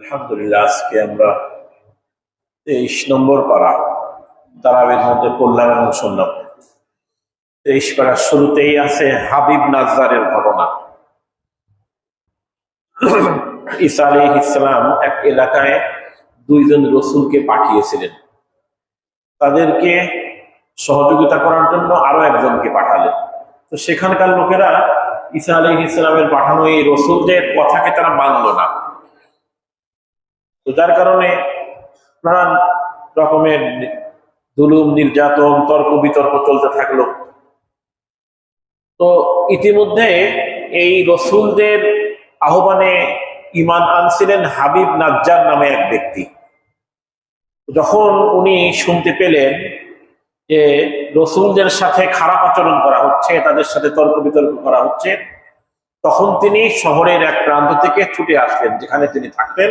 আলহামদুলিল্লাহ, আজকে আমরা তেইশ নম্বর পাড়া, তারাবের মধ্যে পড়লাম এবং শুনলাম তেইশ পাড়ার শুরুতেই আছে হাবিব নাজারের ঘটনা। আলী ইসলাম এক এলাকায় দুইজন রসুলকে পাঠিয়েছিলেন। তাদেরকে সহযোগিতা করার জন্য আরও একজনকে পাঠালেন। তো সেখানকার লোকেরা ঈসা আলী ইসলামের পাঠানো এই রসুলদের কথাকে তারা মানল না। তো যার কারণে নানান রকমের দুলুম, নির্যাতন, তর্ক বিতর্ক চলতে থাকল। তো ইতিমধ্যে এই রসুলদের আহ্বানে ইমান আনছিলেন হাবিব নাজ্জার নামে এক ব্যক্তি। যখন উনি শুনতে পেলেন যে রসুলদের সাথে খারাপ আচরণ করা হচ্ছে, তাদের সাথে তর্ক বিতর্ক করা হচ্ছে, তখন তিনি শহরের এক প্রান্ত থেকে ছুটে আসলেন, যেখানে তিনি থাকতেন।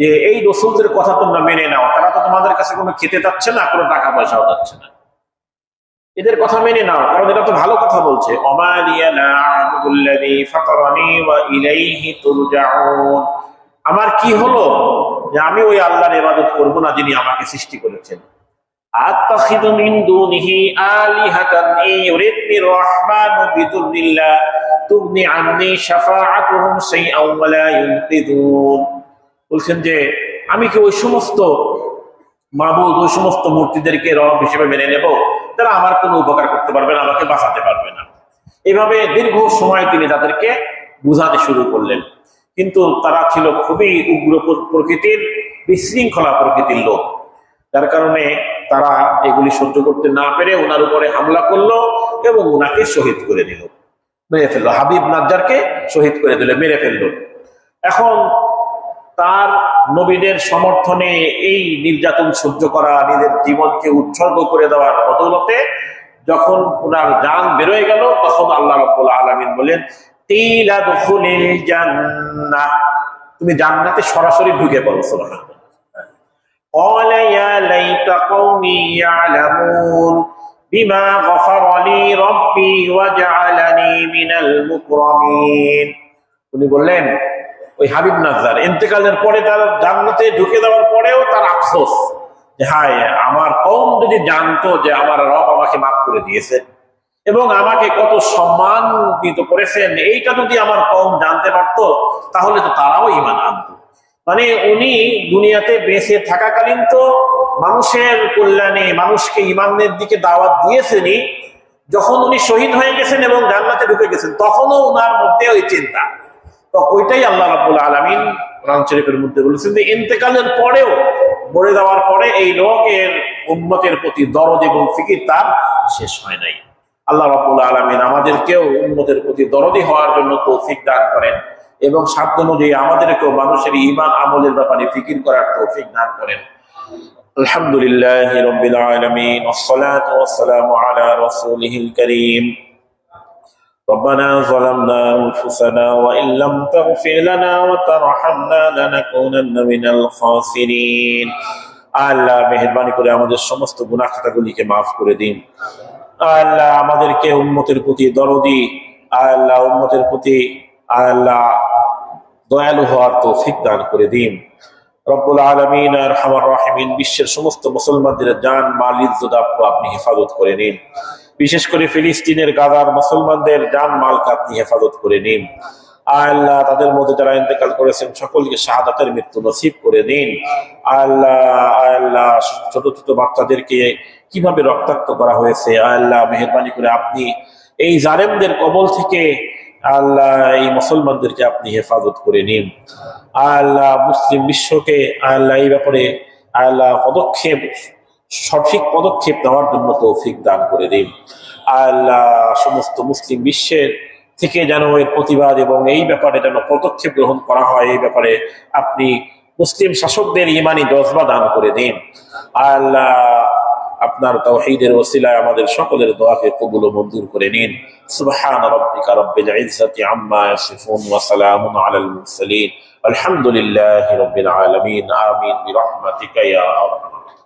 যে এই রসুলদের কথা তোমরা মেনে নাও, তারা তো তোমাদের কাছে কোনো খেতে যাচ্ছে না, কোনো টাকা পয়সাও যাচ্ছে না। এদের কথা মেনে নাও, কারণ এটা তো ভালো কথা বলছে। আমার কি হলো যে আমি ওই আল্লাহর ইবাদত করব না যিনি আমাকে সৃষ্টি করেছেন? আত্তাখিদু বলছেন যে, আমি কি ওই সমস্ত মাবুদ ওই সমস্ত মূর্তিদেরকে রব হিসেবে মেনে নেব? তারা আমার কোনো উপকার করতে পারবে না, আমাকে বাঁচাতে পারবে না। এভাবে দীর্ঘ সময় তিনি তাদেরকে বুঝাতে শুরু করলেন। কিন্তু তারা ছিল খুবই উগ্র প্রকৃতির, বিশৃঙ্খলা প্রকৃতির লোক। যার কারণে তারা এগুলি সহ্য করতে না পেরে ওনার উপরে হামলা করল এবং ওনাকে শহীদ করে দিল। মেরে ফেলল, হাবিব নাজ্জারকে শহীদ করে দিল, মেরে ফেলল। এখন তার নবীদের সমর্থনে এই নির্যাতন সহ্য করা নিজের জীবনকে উৎসর্গ করে দেওয়ার বদৌলতে যখন ওনার যান বেরোয় গেল তখন আল্লাহ রব্বুল আলমিন বলেন "তিলা দুখুলিল জান্নাহ।" তুমি জান্নাতে সরাসরি ঢুকে পড়ো সুবহানাল্লাহ। قال يا ليت قومي يعلمون بما غفر لي ربي وجعلني من المكرمين উনি বললেন ওই হাবিব নাজার ইন্তেকালের পরে তার জান্নাতে ঢুকে দেওয়ার পরেও তার আফসোস যে, হায়, আমার কম যদি জানতো যে আমার রব আমাকে মাফ করে দিয়েছে এবং আমাকে কত সম্মানিত করেছেন, এইটা যদি আমার কম জানতে পারতো, তাহলে তো তারাও ইমান আনতো। মানে উনি দুনিয়াতে বেঁচে থাকাকালীন তো মানুষের কল্যাণে, মানুষকে ইমানের দিকে দাওয়াত দিয়েছেনই। যখন উনি শহীদ হয়ে গেছেন এবং জান্নাতে ঢুকে গেছেন, তখনও ওনার মধ্যে ওই চিন্তা। তো ওইটাই আল্লাহ রাবুল আলমিন কোরআন শরীফের মধ্যে বলেছেন যে ইন্তেকালের পরেও মরে যাওয়ার পরে এই লোকের উন্মতের প্রতি দরদ এবং ফিকির তার শেষ হয় নাই। আল্লাহ রাবুল আলমিন আমাদেরকেও উন্মতের প্রতি দরদি হওয়ার জন্য তৌফিক দান করেন এবং সাধ্য অনুযায়ী আমাদেরকেও মানুষের ইমান আমলের ব্যাপারে ফিকির করার তৌফিক দান করেন। আলহামদুলিল্লাহ রবিলাম আসসালাম আলা রসুল করিম। ربنا ظلمنا أنفسنا وإن لم تغفر لنا وترحمنا لنكونن من الخاسرين আল্লাহ মেহরবানি করে আমাদের সমস্ত গুনাহ খাতাগুলিকে মাফ করে দিন আল্লাহ আমাদেরকে উন্মতের প্রতি দরদি আল্লাহ উন্মতের প্রতি আল্লাহ দয়ালু হওয়ার তৌফিক দান করে দিন রব্বুল আলমিন আর হামার রাহিমিন, বিশ্বের সমস্ত মুসলমানদের জান, মাল, ইজ্জত আপু আপনি হেফাজত করে নিন। বিশেষ করে ফিলিস্তিনের, গাজার মুসলমানদের জান মালকে আপনি হেফাজত করে নিন। আল্লাহ, তাদের মধ্যে যারা ইন্তেকাল করেছেন, সকলকে শাহাদাতের মৃত্যু নসিব করে দিন আল্লাহ আল্লাহ, ছোট ছোট বাচ্চাদেরকে কীভাবে রক্তাক্ত করা হয়েছে? আল্লাহ, মেহরবানি করে আপনি এই জালেমদের কবল থেকে আল্লাহ, এই মুসলমানদেরকে আপনি হেফাজত করে নিন। আল্লাহ মুসলিম বিশ্বকে, আল্লাহ এই ব্যাপারে আল্লাহ পদক্ষেপ, সঠিক পদক্ষেপ নেওয়ার জন্য তৌফিক দান করে দিন। আল্লাহ সমস্ত মুসলিম বিশ্বের থেকে যেন এর প্রতিবাদ এবং এই ব্যাপারে যেন পদক্ষেপ গ্রহণ করা হয়, এই ব্যাপারে আপনি মুসলিম শাসকদের ইমানি জজবা দান করে দিন। আল্লাহ আপনার তাওহীদের ওসিলায় আমাদের সকলের দোয়াকে কবুল মঞ্জুর করে নিন। সুবহান রাব্বিকা রাব্বিল ইজ্জাতি আম্মা ইয়াসিফুন ওয়া সালামুন আলাল মুরসালিন। আলহামদুলিল্লাহি রাব্বিল আলামিন। আমিন। বিরহমাতিকা ইয়া আরহামার